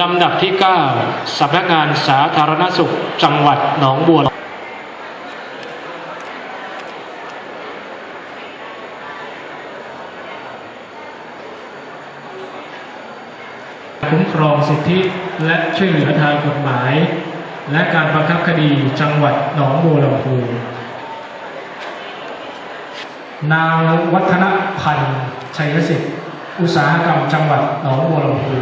ลำดับที่ 9สำนักงานสาธารณสุขจังหวัดหนองบัวคุ้มครองสิทธิและช่วยเหลือทางกฎหมาย และการบังคับคดีจังหวัดหนองบัวลำพูนางวัฒนพันธ์ชัยสิทธิ์ อุตสาหกรรมจังหวัดหนองบัวลำพู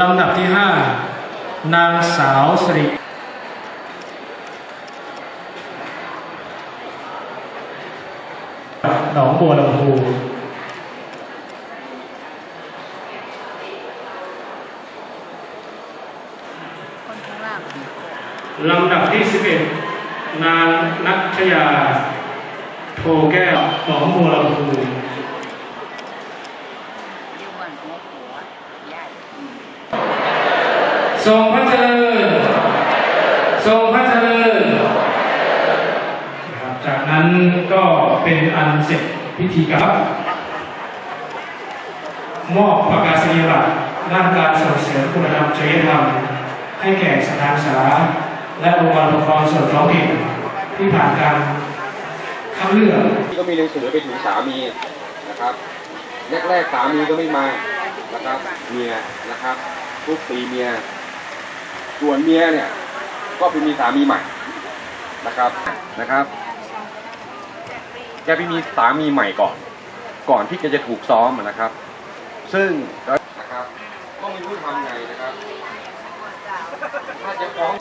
ลำดับที่ห้านางสาวสิริหนองบัวลำพูคนข้างล่างลำดับที่สิบเอ็ดนางนัชยา โทแก้วหนองบัวลำพู อยู่บ้านหัวหัวใหญ่ ทรงพระเจริญทรงพระเจริญนะครับจากนั้นก็เป็นอันเสร็จพิธีกรรมมอบประกาศนียบัตรด้านการส่งเสริมคุณธรรมจริยธรรม ให้แก่สถานศึกษาและองค์กรปกครองส่วนท้องถิ่นที่ผ่านการคัดเลือกก็มีหนังสือไปถึงสามีนะครับแรกๆสามีก็ไม่มานะครับเมียนะครับทุกปีเมีย ส่วนเมียเนี่ยก็ไปมีสามีใหม่นะครับนะครับ แกไปมีสามีใหม่ก่อน ก่อนที่แกจะถูกซ้อมนะครับ ซึ่งนะครับก็ไม่รู้ทำไงนะครับ ถ้าจะฟ้อง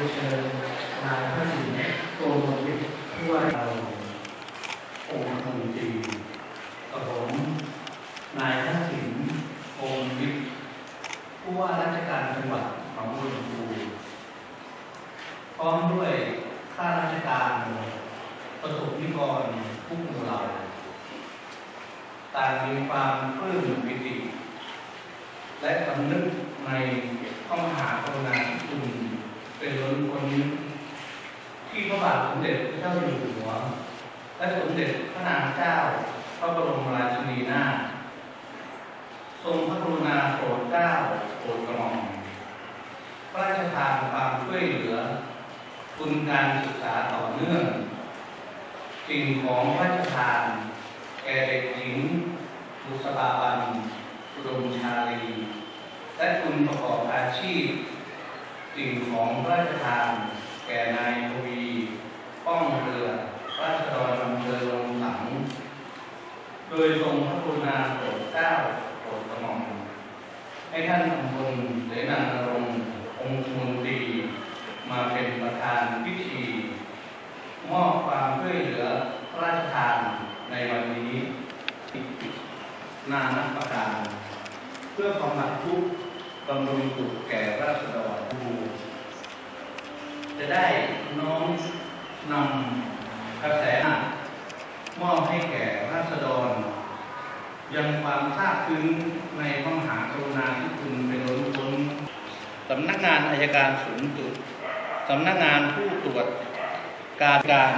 เรียนเชิญนายพระสิงห์โกมลวิทย์ผู้ว่าเราองค์คมนตรีกับผมนายพระสิงห์โกมลวิทย์ผู้ว่าราชการจังหวัดหนองบัวลำพูพร้อมด้วยข้าราชการประสบนิกรผู้หมู่เราต่างมีความปลื้มปิติและสำนึกในพระมหากรุณาธิคุณ เป็นล้นพ้นที่พระบาทสมเด็จพระเจ้าอยู่หัว และสมเด็จพระนางเจ้า พระบรมราชินีนาถทรงพระกรุณาโปรดเกล้าโปรดกระหม่อมพระราชทานความช่วยเหลือทุนการศึกษาต่อเนื่องสิ่งของพระราชทานแก่เด็กหญิงบุษบาบันอุดมชาลี และทุนประกอบอาชีพ สิ่งของพระราชทานแก่นายทวีป้องเรือราชดรอำเภอลงสัง โดยทรงพระกรุณาโปรดเกล้าโปรดกระหม่อมให้ท่านอำพลเสนานรงค์องค์มนตรีมาเป็นประธานพิธี มอบความช่วยเหลือพระราชทานในวันนี้นานับประการ เพื่อความหนักทุกข์ บำรุงสุขแก่ราษฎรผู้จะได้น้อมนำกระแสมอบให้แก่ราษฎร ยังความซาบซึ้งในพระมหากรุณาธิคุณเป็นล้นพ้นสำนักงานอายการสูงสุดสำนักงานผู้ตรวจการการ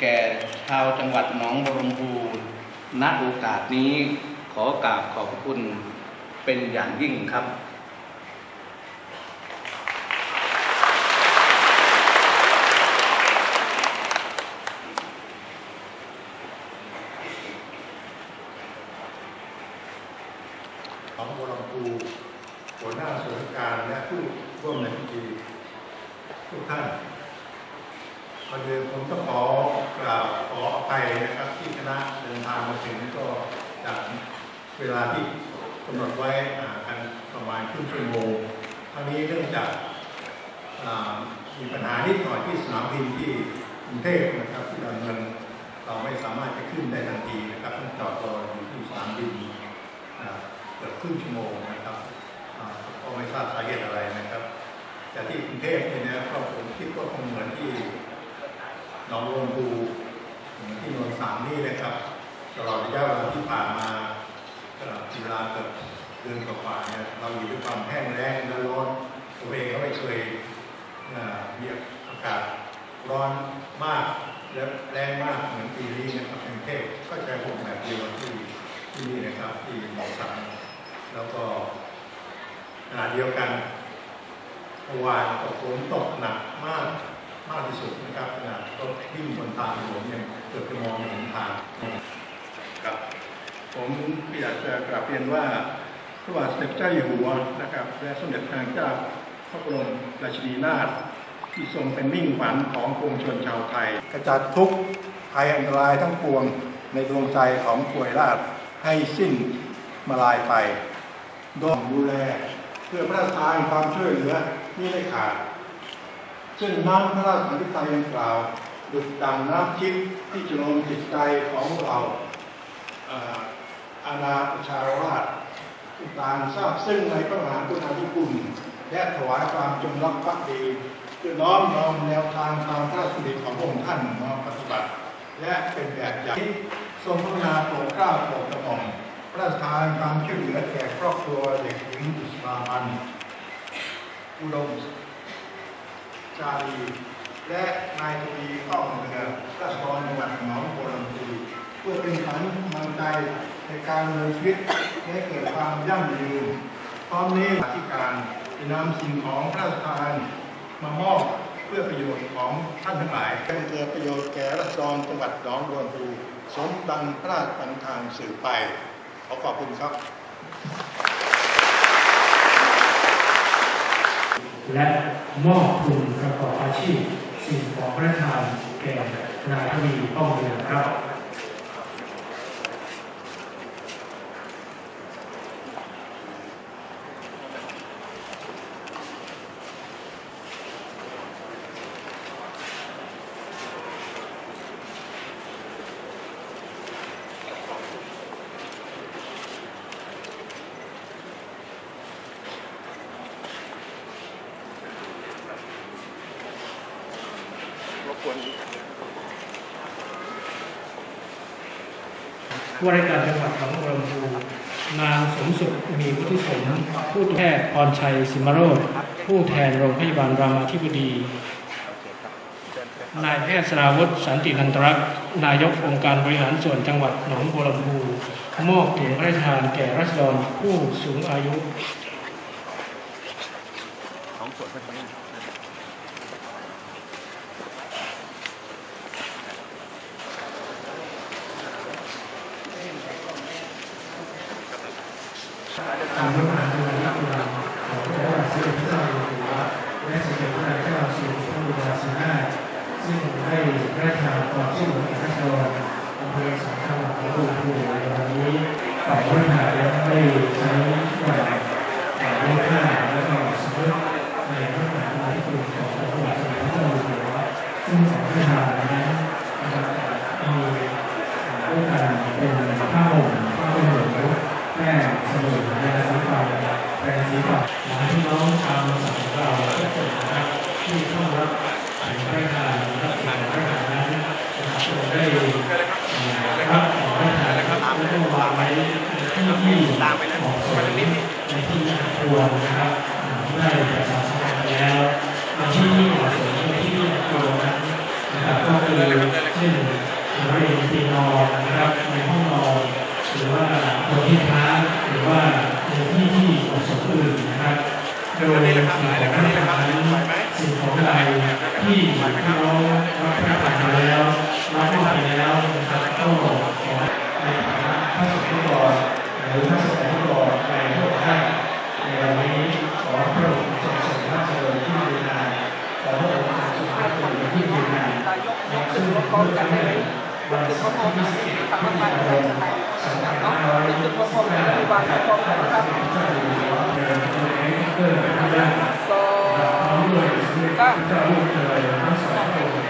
แก่ชาวจังหวัดหนองบัวลำพูณโอกาสนี้ขอกราบขอบคุณเป็นอย่างยิ่งครับ ของบรมครู หัวหน้าส่วนราชการและผู้ร่วมในพิธีทุกท่านก่อนอื่นผมต้องขอกราบขออภัยนะครับที่คณะเดินทางมาถึงก็จากเวลาที่กำหนดไว้อ่ากันประมาณครึ่งชั่วโมงทั้งนี้เนื่องจากมีปัญหานิดหน่อยที่สนามบินที่กรุงเทพนะครับที่ดอนเมืองเราไม่สามารถจะขึ้นได้ทันทีนะครับต้องจอดรออยู่ที่สนามบิน กือบครึ่งชั่วโมงนะครับก็ไม่ทราบสาเหตุอะไรนะครับ แต่ที่กรุงเทพเนี่ยนะก็ผมคิดว่าคงเหมือนที่หนองลำพูเหมือนที่นนสามนี่นะครับตลอดระยะเวลาที่ผ่านมาก็เวลาเกือบเดือนกว่าเนี่ยเราอยู่ด้วยความแห้งแล้งและร้อนตัวเองก็ไม่เคยอ่ามีอากาศร้อนมากและแรงมากเหมือนปีนี้นะครับกรุงเทพก็ใจะพบแบบเดียวที่ที่นี่นะครับที่หมอสัง แล้วก็ขณะเดียวกันเมื่อวานก็ฝนตกหนักมากมากที่สุดนะครับขนาดรถวิ่งบนทางหลวงยังเกือบจะมองไม่เห็นทางครับผมอยากจะกราบเรียนว่าพระบาทสมเด็จเจ้าอยู่หัวนะครับ และสมเด็จพระนางเจ้าพระบรมราชินีนาถที่ทรงเป็นมิ่งขวัญของปวงชนชาวไทย กระจัดทุกภัยอันตรายทั้งปวงในดวงใจของถวยราชให้สิ้นมาลายไป โดยดูแล เพื่อพระราชทานความช่วยเหลือนี่ไม่ขาด ซึ่งน้ำพระราชอภิไตยดังกล่าวดุจดังน้ำทิพย์ที่จะลงจิตใจของเราอาอาณาประชาราชต่างทราบซึ่งในพระมหากรุณาธิคุณและถวายความจงรักภักดีเพื่อน้อมนำแนวทางตามพระราชดำริของพระองค์ท่านมาปฏิบัติ และเป็นแบบอย่างที่ทรงพระกรุณาโปรดเกล้าโปรดกระหม่อม พระราชทานความช่วยเหลือแก่ครอบครัวเด็กหญิงบุษราพันอุดมชาลีและนายทวีก้องเรือราชกรจังหวัดหนองบัวลำพูเพื่อเป็นขวัญกำลังใจในการดำเนินชีวิตให้เกิดความยั่งยืนพร้อมนี้ที่การจะนำสิ่งของพระราชทานมามอบเพื่อประโยชน์ของท่านทั้งหลายให้เกิดประโยชน์แก่รัษฎรจังหวัดหนองบัวลำพูสมดังพระราชบัญชาสื่อไป อขอบคุณครับ และมอบทุนประกอบอาชีพสิ่งของพระราชทานแก่นายทวีป้องเรืองครับ ผู้ราชการจังหวัดหนองบัวลำพูนางสมสุขมีวุฒิสมผู้แพทย์พรชัยสิมโรธผู้แทนโรงพยาบาลรามาธิบดี นายแพทย์สราวุฒิสันตินันตรักษ์นายกองค์การบริหารส่วนจังหวัดหนองบัวลำพูมอบถุงพระราชทานแก่รัษฎรผู้สูงอายุของส่วนที่ สิราชาตอนชื่อหลวงพิทธิชนอำเภอสังขาะของลุงพูในวันนี้ต่ายผู้ถ่ายได้ใช้ฝ่ายผู้ถ่ายแล้วก็สมมติ โดยสิ่งของที่ทำนั้นสิ่งของใดที่ที่เรารับประทานมาแล้วรับมอบไปแล้วนะครับก็ขอในฐานะพระสงฆ์นิกรหรือพระสงฆ์นิกรในพระท่านในวันนี้ขอพระองค์ทรงทรงพระเจริญที่ดีนานขอพระองค์ทรงทรงพระเจริญที่ดีนานในซึ่งเพื่อจะให้วันศุกร์ที่21พฤศจิกายนสองพันห้า ร้อยยี่สิบห้านะครับพระบาทสมเด็จพระเจ้าอยู่หัวเดินโดยให้เกิดพระราชพร้อมด้วยสมเด็จพระเจ้าลูกเธอทั้งสองพระองค์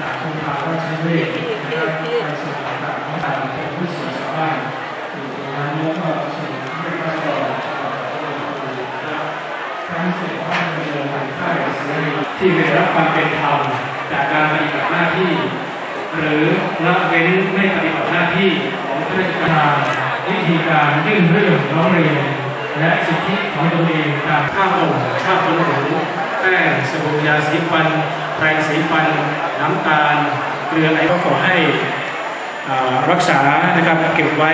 จากคงคาราชเวทนะครับไปสู่ต่างๆของต่างเป็นผู้สื่อสารบ้านอยู่ตรงนั้นแล้วก็สู่ที่พระเจ้ารับทั้งสิ่งที่ในเรื่อการค่ายเสรีที่ได้รับความเป็นธรรมจากการปฏิบัติหน้าที่ หรือละเว้นไม่ปฏิบัติหน้าที่ของข้าราชการ วิธีการยื่นเรื่องร้องเรียน และสิทธิของตนเองตามข้าวห่มข้าวขนหนูแป้งสบู่ยาสีฟันแปรงสีฟัน น้ำตาลเกลืออะไรก็ขอให้รักษานะครับเก็บไว้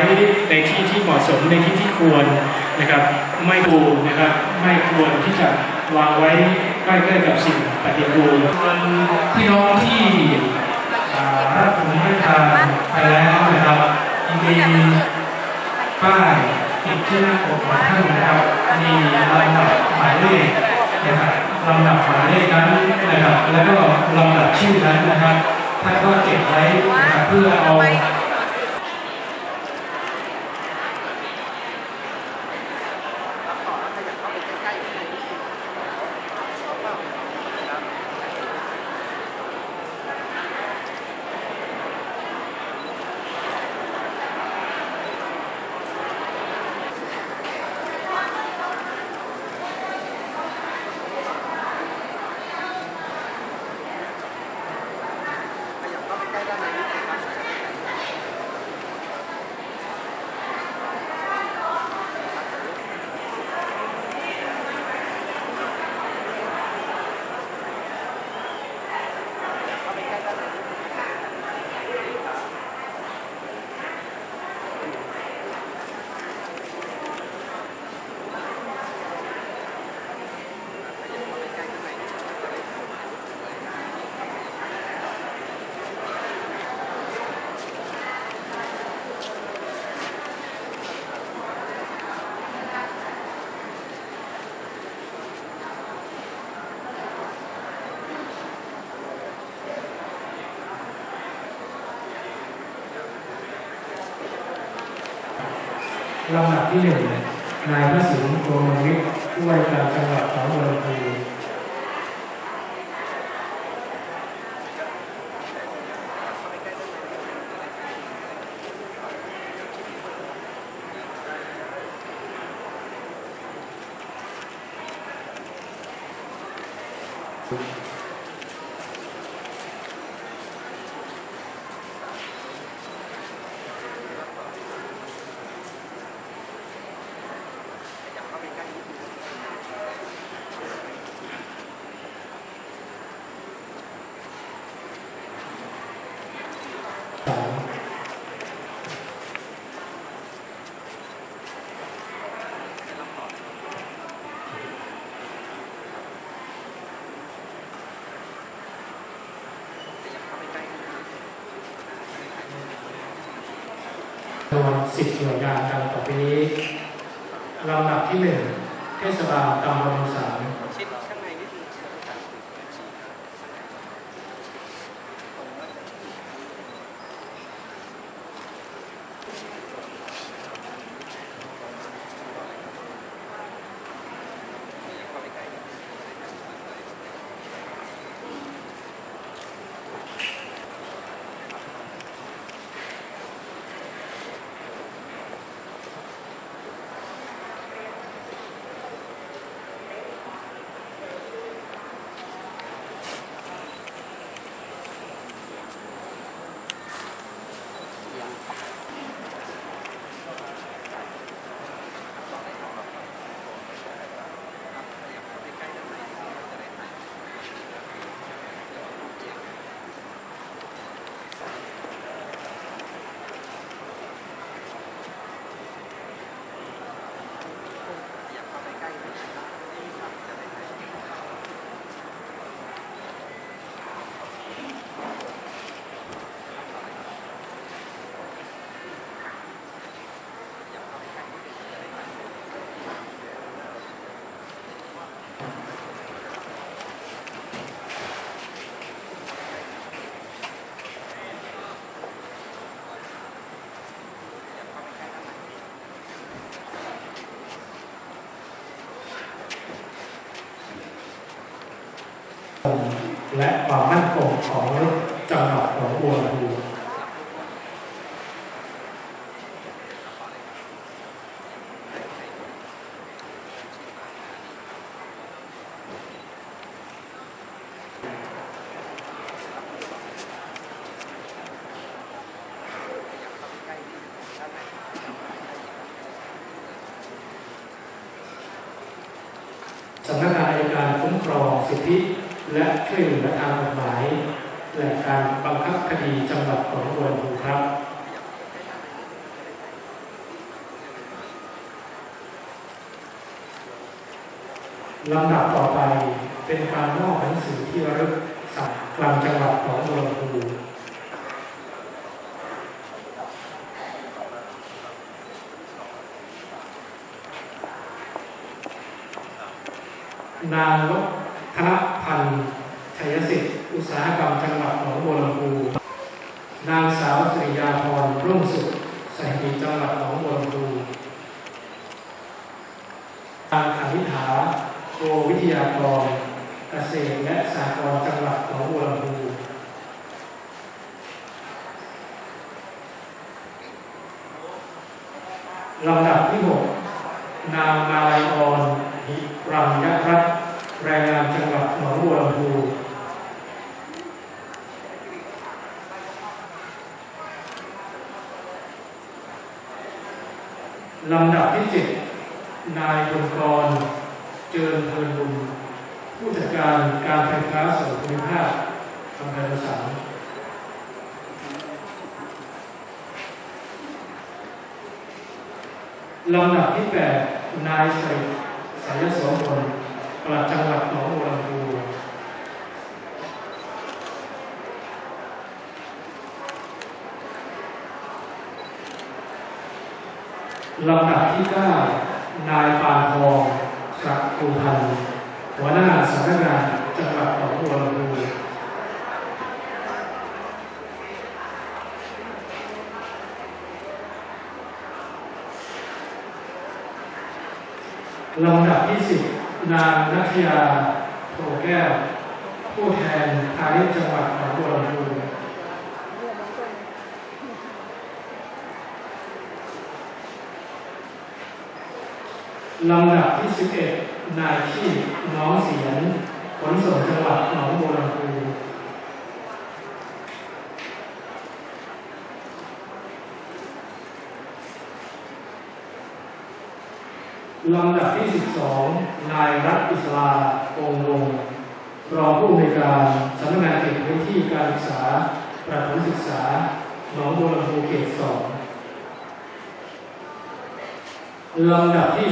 ในที่ที่เหมาะสมในที่ที่ควรนะครับไม่ดูนะครับไม่ควรที่จะวางไว้ใกล้ๆกับสิ่งปฏิกูลส่วนพี่น้องที่รับผมให้ทานไปแล้วนะครับมี ป้ายติดที่หน้าอกของท่านนะครับ มีลำดับหมายเลขนะครับลำดับหมายเลขนั้นนะครับ แล้วก็ลำดับชื่อนั้นนะครับท่านก็เก็บไว้นะครับเพื่อเอา ลำดับที่หนึ่งนายพระสิงห์โกมลวิทย์ผู้ว่าการจังหวัดหนองบัวลำพู สิบหน่วยงานดังต่อไปนี้ลำดับที่หนึ่งเทศบาลตำบลส และความมั่นคงของจังหวัดหนองบัวลำพูสำนักงานอัยการคุ้มครองสิทธิ และช่วยเหลือทางกฎหมายและการบังคับคดีจังหวัดหนองบัวลำพูครับลำดับต่อไปเป็นการมอบหนังสือที่ระลึกสัตว์กลางจังหวัดหนองบัวลำพูนางวั ฒนพันธ์ชัยสิทธิ์อุตสาหกรรมจังหวัดหนองบัวลำพูนางสาวสิริยาพรรุ่งสุขสถิติจังหวัดหนองบัวลำพูนางอนิถาโกวิทยากรเกษตรและสหกรณ์จังหวัดหนองบัวลำพูลำดับที่ 6 นางมาลายออนหิรัมยรัตน์ แรงงานจังหวัดหนองบัวลำพูลำดับที่7นายบุญกร เจริญเพลินบุญผู้จัดการการไฟฟ้าส่วนภูมิภาคอำเภอสังลำดับที่8นายสริสายโสพลป ลัดจังหวัดหนองบัวลำพูลำดับที่ 9 นายปานทองสักภูพันหัวหน้าสำนักงานจังหวัดหนองบัวลำพูลำดับที่ 10 นางนัทยาโถแก้ว ผู้แทนพาณิชย์จังหวัดหนองบัวลำพูลำดับที่ 11 นายที่น้องเสียนขนส่งจังหวัดหนองบัวลำพู ลำดับที่ 12 นายรัฐอิสลาองค์วงรองผู้อำนวยการสำนักงานเขตพื้นที่การศึกษา ประถมศึกษา หนองบัวลำพูเขตสองลำดับที่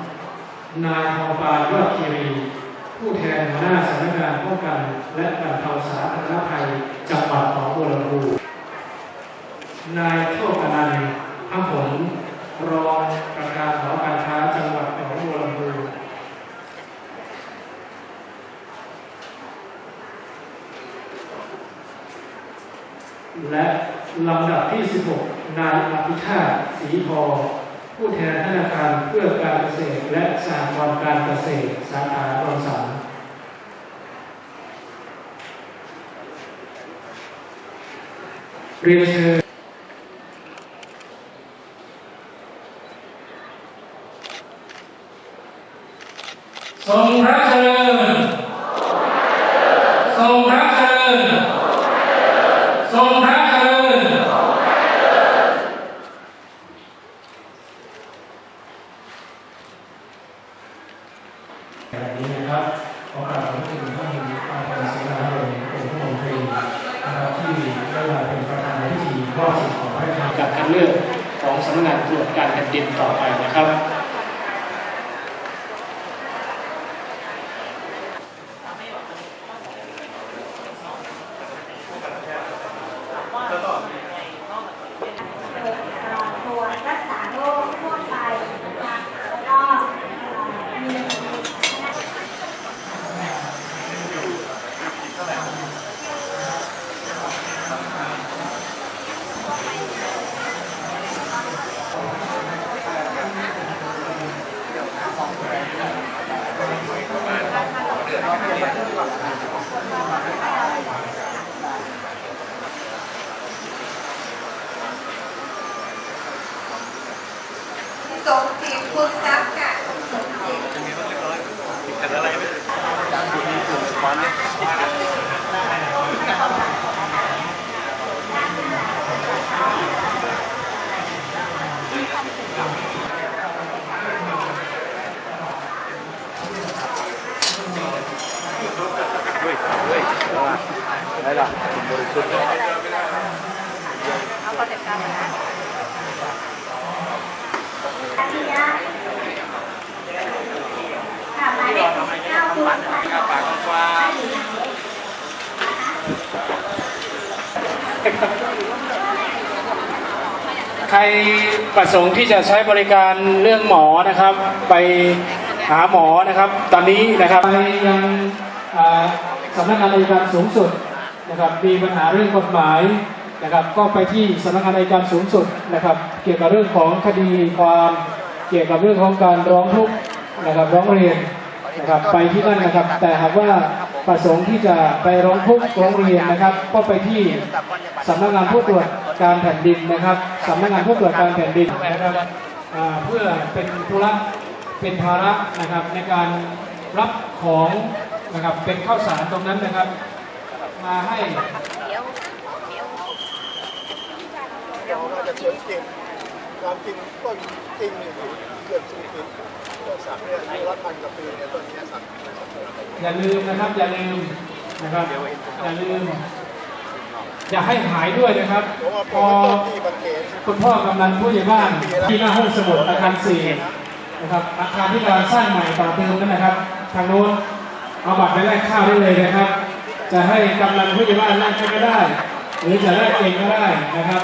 13 นายทองปานยอดคีรี ผู้แทนหัวหน้าสำนักงานป้องกัน และบรรเทาสาธารณภัยจังหวัดหนองบัวลำพู นายโชคอนันต์พังผลรองประธานหอการค้าจังหวัดหนองบัวลำพู และ ลำดับที่ 16 นายอภิชาติศรีทองผู้แทนธนาคารเพื่อการเกษตรและสหกรณ์การเกษตรสาขาบางสันเรียนเชิญทรงพระเจริญ ทรงพระเจริญ ทรงพระเจริญ แบบนี้นะครับขอกราบขอบคุณท่านอาจารย์ศิลาเรงองค์รัฐมนตรีนะครับที่ได้มาเป็นประธานในพิธีมอบสิ่งของพระราชทานกับการ เลือกของสำนักงานตรวจการแผ่นดินต่อไปนะครับ ตรวจรักษาโรคทั่วไปนะคะแล้วก็เอ่อมี คุณทรัพย์ค่ะสมจิตเอาก็จัดการนะที่นะค่ะหมายเลขสิบเก้าคุณค่ะ ใครประสงค์ที่จะใช้บริการเรื่องหมอนะครับ ไปหาหมอนะครับ ตอนนี้นะครับไปยังสำนักงานอัยการสูงสุดนะครับ มีปัญหาเรื่องกฎหมายนะครับ ก็ไปที่สำนักงานอัยการสูงสุดนะครับ เกี่ยวกับเรื่องของคดีความ เกี่ยวกับเรื่องของการร้องทุกข์นะครับร้องเรียน นะครับไปที่นั่นนะครับ แต่หากว่าประสงค์ที่จะไปร้องทุกข์ร้องเรียนนะครับ ก็ไปที่สำนักงานผู้ตรวจการแผ่นดินนะครับสำนักงานผู้ตรวจการแผ่นดินนะครับเพื่อเป็นธุระเป็นภาระนะครับในการรับของนะครับเป็นข้าวสารตรงนั้นนะครับ มาให้เดี๋ยวเดี๋ยวเราน่าจะสวนจริงความจริงต้นจริงเนี่ยอยู่เกือบสี่สิบต้นสักเนี่ยอายุรัพั นกว่าปีเนี่ยต้นเนี้ยสักอย่าลืมนะครับ อย่าลืมนะครับอย่าลืม อย่าให้หายด้วยนะครับเพราะว่าพผมอว่าต้นที่บางเขนคุณพ่อกำนันผู้ใหญ่บ้านที่หน้าห้องสมุดอาคารสี่นะครับ อาคารที่กำลังสร้างใหม่ต่อเติมนั่นนะครับ ทางโน้นเอาบัตรไปแลกข้าวได้เลยนะครับ จะให้กำนันผู้ใหญ่บ้านแลกก็ได้ หรือจะแลกเองก็ได้นะครับ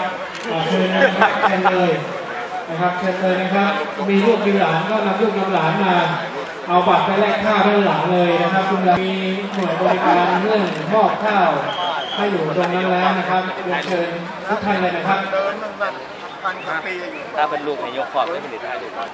อ่าเชิญนะครับเชิญเลย นะครับเชิญเลยนะครับ มีลูกมีหลานก็นำลูกนำหลานมา เอาบัตรไปแลกข้าวด้านหลังเลยนะครับคุณมีหน่วยบริการเรื่องมอบข้าวให้อยู่ตรงนั้นแล้วนะครับเรียนเชิญทุกท่านเลยนะครับเดินมันมันพันกว่าปีอยู่ถ้าเป็นลูกนายกขอบไม่ผลิตได้ดูก่อน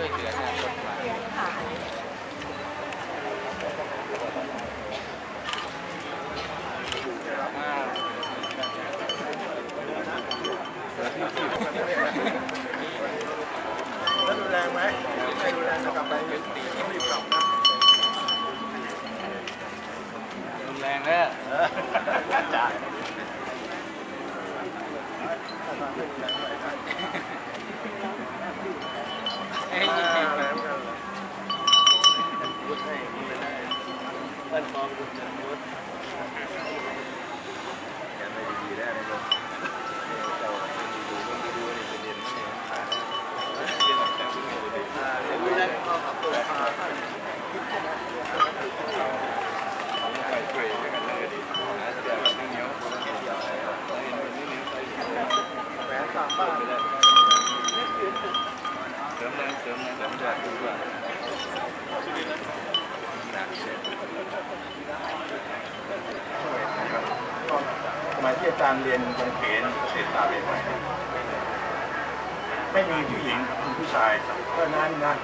ช่วยเหลือเนี่ยกฎหมายอ่า แล้วดูแลไหมไม่ดูแลจะกลับไปเป็นตีที่รีบกลับนะ รุนแรงเด้อเอ้ยจริงๆนะพูดให้พูดไม่ได้เปิ้ลมองคุณจะพูดแกไม่ดีๆได้เลยครับเจ้าไม่ดีดูไม่ดูนี่เป็นเด่นไม่เห็นขาเรียนออกจากที่นี่เลยเรียนไม่ได้ก็ขับตัวขาไปช่วยกันเลยดินะเดี๋ยวนึ่งเหนียวเกี่ยวอะไรเราเห็นมันนึ่งเหนียวใส่ แหวนสามบ้าน ไปได้เสริมแรงเสริมแรงเสริมแรงดูว่าหนักเสีย สมัยที่อาจารย์เรียนบนเขนเศรษฐศาสตร์เรียนใหม่ ไม่มีผู้หญิงกับผู้ชายเพราะนั้นนะ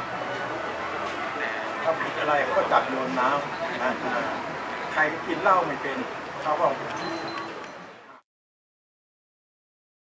ถ้าผิดอะไรก็จับโยนน้ำนะใครกินเหล้าไม่เป็นเขาก็